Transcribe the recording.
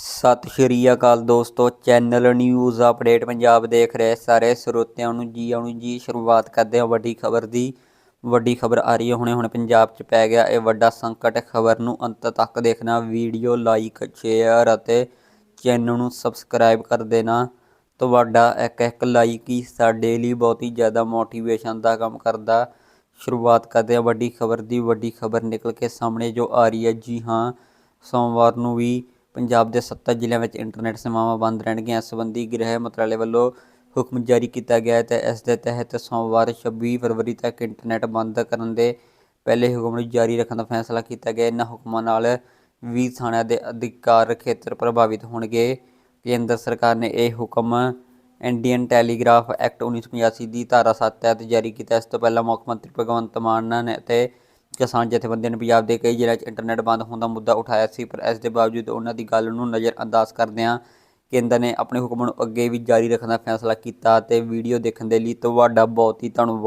ਸਤਿ ਸ਼੍ਰੀ ਅਕਾਲ ਦੋਸਤੋ, channel news update Punjab ਦੇਖ ਰਹੇ ਸਾਰੇ ਸਰੋਤਿਆਂ ਨੂੰ ਜੀ, ਆਉਣ ਜੀ, ਸ਼ੁਰੂਆਤ ਕਰਦੇ ਹਾਂ ਵੱਡੀ ਖਬਰ ਦੀ। ਵੱਡੀ ਖਬਰ ਆ ਰਹੀ ਹੈ, ਹੁਣੇ ਹੁਣ ਪੰਜਾਬ 'ਚ ਪੈ ਗਿਆ ਇਹ ਵੱਡਾ ਸੰਕਟ। ਖਬਰ ਨੂੰ ਅੰਤ ਤੱਕ ਦੇਖਣਾ, ਵੀਡੀਓ ਲਾਈਕ, ਸ਼ੇਅਰ ਅਤੇ ਚੈਨਲ ਨੂੰ ਸਬਸਕ੍ਰਾਈਬ ਕਰ ਦੇਣਾ। ਤੁਹਾਡਾ ਇੱਕ ਇੱਕ ਲਾਈਕ ਹੀ ਸਾਡੇ ਲਈ ਬਹੁਤ ਹੀ ਜ਼ਿਆਦਾ ਮੋਟੀਵੇਸ਼ਨ ਦਾ ਕੰਮ ਕਰਦਾ। ਸ਼ੁਰੂਆਤ ਕਰਦੇ ਹਾਂ ਵੱਡੀ ਖਬਰ ਦੀ। ਵੱਡੀ ਖਬਰ ਨਿਕਲ ਕੇ ਸਾਹਮਣੇ ਜੋ ਆ ਰਹੀ ਹੈ, ਜੀ ਹਾਂ, ਸੋਮਵਾਰ ਨੂੰ ਵੀ ਪੰਜਾਬ ਦੇ 70 ਜ਼ਿਲ੍ਹਿਆਂ ਵਿੱਚ ਇੰਟਰਨੈਟ ਸੇਵਾਵਾਂ ਬੰਦ ਰਹਿਣਗੀਆਂ। ਇਸ ਸੰਬੰਧੀ ਗ੍ਰਹਿ ਮੰਤਰਾਲੇ ਵੱਲੋਂ ਹੁਕਮ ਜਾਰੀ ਕੀਤਾ ਗਿਆ ਹੈ ਤੇ ਇਸ ਦੇ ਤਹਿਤ ਸੋਮਵਾਰ 26 ਫਰਵਰੀ ਤੱਕ ਇੰਟਰਨੈਟ ਬੰਦ ਕਰਨ ਦੇ ਪਹਿਲੇ ਹੁਕਮ ਨੂੰ ਜਾਰੀ ਰੱਖਣ ਦਾ ਫੈਸਲਾ ਕੀਤਾ ਗਿਆ। ਇਹਨਾਂ ਹੁਕਮਾਂ ਨਾਲ 20 ਥਾਣਿਆਂ ਦੇ ਅਧਿਕਾਰ ਖੇਤਰ ਪ੍ਰਭਾਵਿਤ ਹੋਣਗੇ। ਕੇਂਦਰ ਸਰਕਾਰ ਨੇ ਇਹ ਹੁਕਮ ਇੰਡੀਅਨ ਟੈਲੀਗ੍ਰਾਫ ਐਕਟ 1985 ਦੀ ਧਾਰਾ 7 ਤਹਿਤ ਜਾਰੀ ਕੀਤਾ। ਇਸ ਤੋਂ ਪਹਿਲਾਂ ਮੁੱਖ ਮੰਤਰੀ ਭਗਵੰਤ ਮਾਨ ਨੇ ਅਤੇ ਕਿਸਾਨ ਜਥੇਬੰਦੀਆਂ ਨੇ ਪੰਜਾਬ ਦੇ ਕਈ ਜ਼ਿਲ੍ਹਿਆਂ 'ਚ ਇੰਟਰਨੈਟ ਬੰਦ ਹੋਣ ਦਾ ਮੁੱਦਾ ਉਠਾਇਆ ਸੀ, ਪਰ ਇਸ ਦੇ ਬਾਵਜੂਦ ਉਹਨਾਂ ਦੀ ਗੱਲ ਨੂੰ ਨਜ਼ਰਅੰਦਾਜ਼ ਕਰਦਿਆਂ ਕੇਂਦਰ ਨੇ ਆਪਣੇ ਹੁਕਮ ਨੂੰ ਅੱਗੇ ਵੀ ਜਾਰੀ ਰੱਖਣ ਦਾ ਫੈਸਲਾ ਕੀਤਾ ਤੇ ਵੀਡੀਓ ਦੇਖਣ ਦੇ ਲਈ ਤੁਹਾਡਾ ਬਹੁਤ ਹੀ ਧੰਨਵਾਦ।